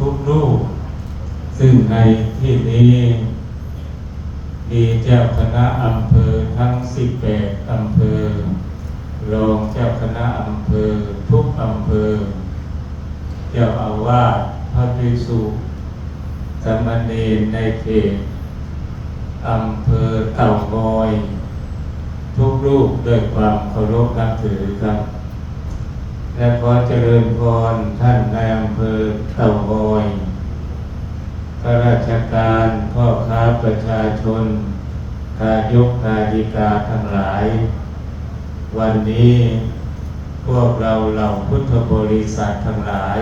ทุกรูป ซึ่งในที่นี้มีเจ้าคณะอำเภอทั้ง 18 อำเภอ รองเจ้าคณะอำเภอทุกอำเภอ เจ้าอาวาสพระภิกษุสามเณรในเขตอำเภอเต่างอย ทุกรูปด้วยความเคารพนับถือครับ และขอเจริญพรท่านในอำเภอเต่างอยข้าราชการพ่อค้าประชาชนทายกทายิกาทั้งหลาย วันนี้พวกเราเหล่าพุทธบริษัททั้งหลาย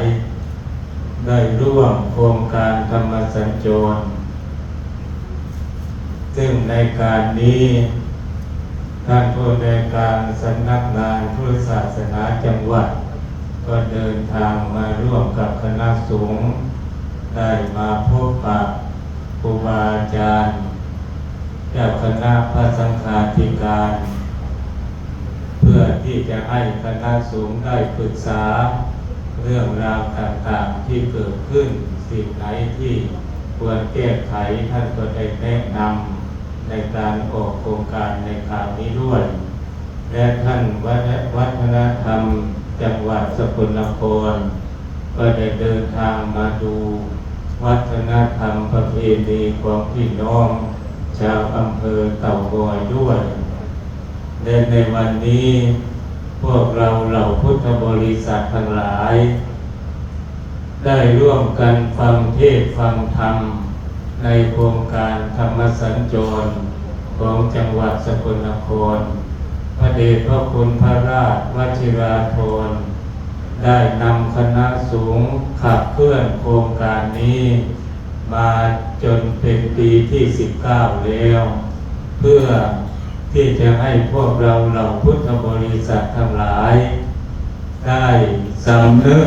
ได้ร่วมโครงการธรรมสัญจร ซึ่งในการนี้ท่านผู้ในการสำนักงานพุทธศาสนาจังหวัด ก็เดินทางมาร่วมกับคณะสงฆ์ได้มาพบปะครูบาอาจารย์เจ้าคณะพระสังฆาธิการ เพื่อที่จะให้คณะสงฆ์ได้ปรึกษาเรื่องราวต่างๆที่เกิดขึ้นสิ่งไหนที่ควรแก้ไขท่านก็ได้แนะนำในการออกโครงการในคราวนี้ด้วย และท่านวัฒนธรรม จังหวัดสกลนคร ก็ได้เดินทางมาดู วัฒนธรรมประเพณีของพี่น้อง ชาวอำเภอเต่างอยด้วยและในวันนี้ พวกเราเหล่าพุทธบริษัททั้งหลาย ได้ร่วมกันฟังเทศฟังธรรม ในโครงการธรรมสัญจรของจังหวัดสกลนคร พระเดชพระคุณพระราชวชิราภรณ์ได้นำคณะสูงขับเคลื่อนโครงการนี้ มาจนเป็นปีที่ 19 แล้ว เพื่อที่จะให้พวกเราเหล่าพุทธบริษัททั้งหลาย ได้สำนึก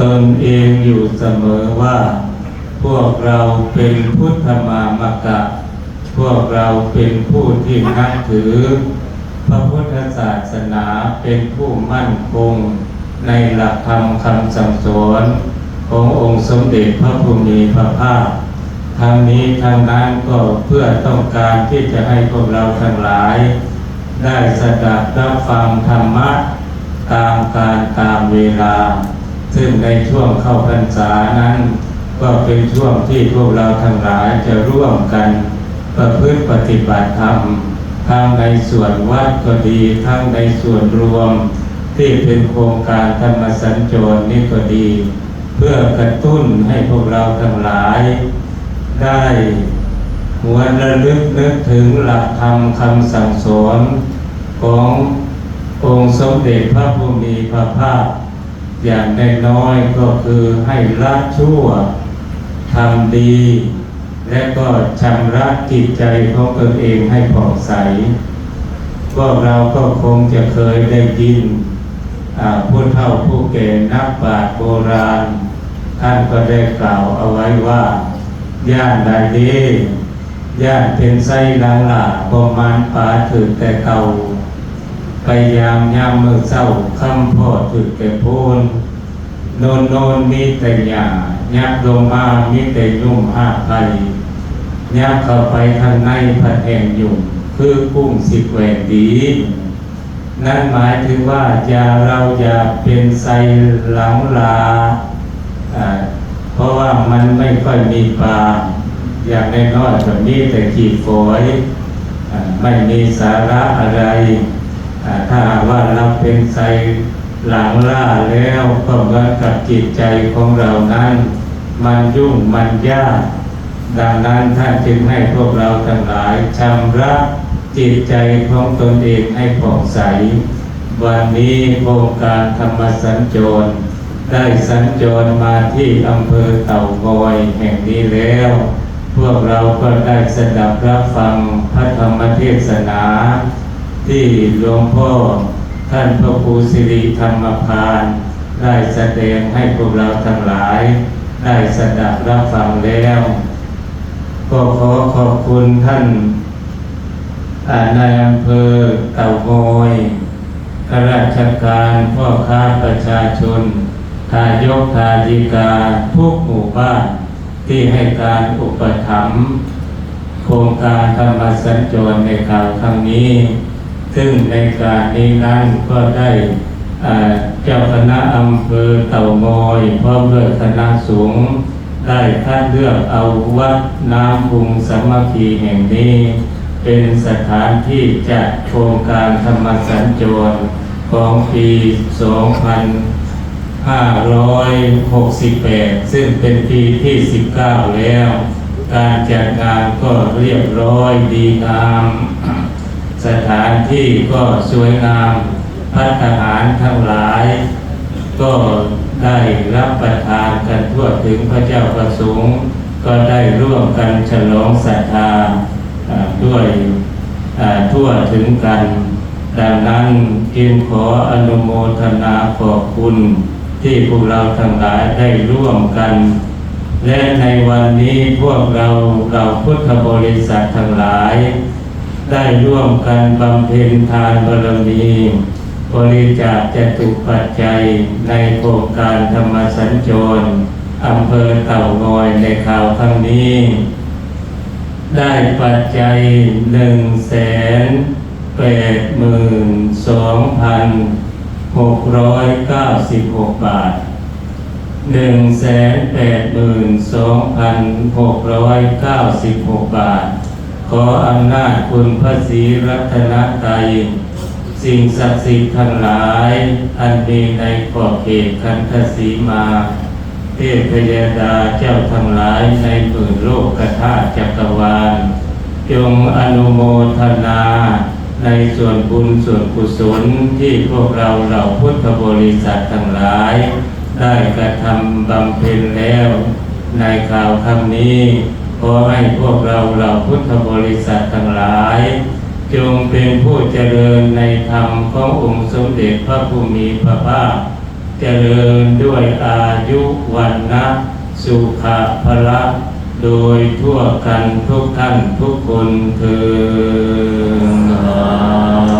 ตนเองอยู่เสมอว่า พวกเราเป็นพุทธมามกะ พวกเราเป็นผู้ที่นับถือ ระพุทธศาสนาเป็นผู้มั่นคง ในหลักธรรมคำสั่งสอนขององค์สมเด็จพระพุทธมีพระภาคทั้งนี้ทั้งนั้นก็เพื่อต้องการที่จะให้พวกเราทั้งหลาย ได้สดับรับฟังธรรมะ ตามการตามเวลา ซึ่งในช่วงเข้าพรรษานั้น ก็เป็นช่วงที่พวกเราทั้งหลายจะร่วมกัน ประพฤติปฏิบัติธรรม ทั้งในส่วนวัดก็ดี ทั้งในส่วนรวม ที่เป็นโครงการธรรมสัญจรนี่ก็ดี เพื่อกระตุ้นให้พวกเราทั้งหลาย ได้หวนระลึกนึกถึงหลักธรรมคำสั่งสอนขององค์สมเด็จพระพุทธมีพระภาค อย่างน้อยก็คือให้ละชั่วทำดี และก็ชำระจิตใจของตนเองให้ผ่องใสพวกเราก็คงจะเคยได้ยินผู้เฒ่าผู้แก่นักปราชญ์โบราณ ท่านก็ได้กล่าวเอาไว้ว่า ย่านใดดีย่านเป็นไส้ลังหลาประมาณปลาถือแต่เก่าพยายามยามมือเศร้าคำพ่อถือแต่พูน โนนโนนมีแต่หยายับลงมามีแต่ยุ่งห้าภัยยับเข้าไปทางในผัดแห่งยุ่งคือกุ้งสิบแหวนดี นั่นหมายถึงว่าอย่าเราอย่าเป็นไซหลังลา เพราะว่ามันไม่ค่อยมีปลา อย่างน้อยๆแบบนี้แต่ขีดฝอยไม่มีสาระอะไร ถ้าว่าเราเป็นใจ หลังล่าแล้วก็เหมือนกับจิตใจของเรานั้น มันยุ่งมันยาก ดังนั้นท่านจึงให้พวกเราทั้งหลายชำระจิตใจของตนเองให้ผ่องใส วันนี้โครงการธรรมสัญจร ได้สัญจรมาที่อำเภอเต่างอยแห่งนี้แล้ว พวกเราก็ได้สดับรับฟังพระธรรมเทศนา ที่หลวงพ่อ ท่านพระครูสิริธรรมพานได้แสดงให้พวกเราทั้งหลาย ได้สดับรับฟังแล้ว ก็ขอขอบคุณท่านนายอำเภอเต่างอยข้าราชการพ่อค้าประชาชน ทายกทายิกาทุกหมู่บ้าน ที่ให้การอุปถัมภ์โครงการธรรมสัญจรในคราวครั้งนี้ ซึ่งในการนี้นั้นก็ได้เจ้าคณะอำเภอเต่างอยพร้อมด้วยคณะสงฆ์ได้คัดเลือกเอาวัดน้ำพุงสามัคคีแห่งนี้ เป็นสถานที่จัดโครงการธรรมสัญจรของปี 2568 ซึ่งเป็นปีที่ 19 แล้ว การจัดงานก็เรียบร้อยดีงาม สถานที่ก็สวยงามพัฒหารทั้งหลาย ก็ได้รับประทานกันทั่วถึงพระเจ้าประสงค์ก็ได้ร่วมกันฉลองศรัทธาด้วยทั่วถึงกัน ดังนั้นจึงขออนุโมทนาขอบคุณที่พวกเราทั้งหลายได้ร่วมกัน และในวันนี้พวกเราเราพุทธบริษัททั้งหลาย ได้ร่วมกันบำเพ็ญทานบารมีบริจาคจตุปัจจัยในโครงการธรรมสัญจรอำเภอเต่างอยในข่าวครั้งนี้ ได้ปัจจัยหนึ่งแสนแปดหมื่นสองพันหกร้อยเก้าสิบหกบาทหนึ่งแสนแปดหมื่นสองพันหกร้อยเก้าสิบหกบาท ออำนาจคุณพระศรีรัตนตรัยสิ่งศักดิ์สิทธิ์ทั้งหลาย อันมีในขอบเขตคันธสีมา เทพยดาเจ้าทั้งหลายในหมื่นโลกกธาจักรวาล จงอนุโมทนา ในส่วนบุญส่วนกุศลที่พวกเราเหล่าพุทธบริษัททั้งหลาย ได้กระทำบำเพ็ญแล้ว ในข่าวคำนี้ อให้พวกเราเหล่าพุทธบริษัททั้งหลาย จงเป็นผู้เจริญในธรรมขององค์สมเด็จพระผู้มีพระภาค เจริญด้วยอายุวันนะสุขะพละโดยทั่วกันทุกท่านทุกคนเถิด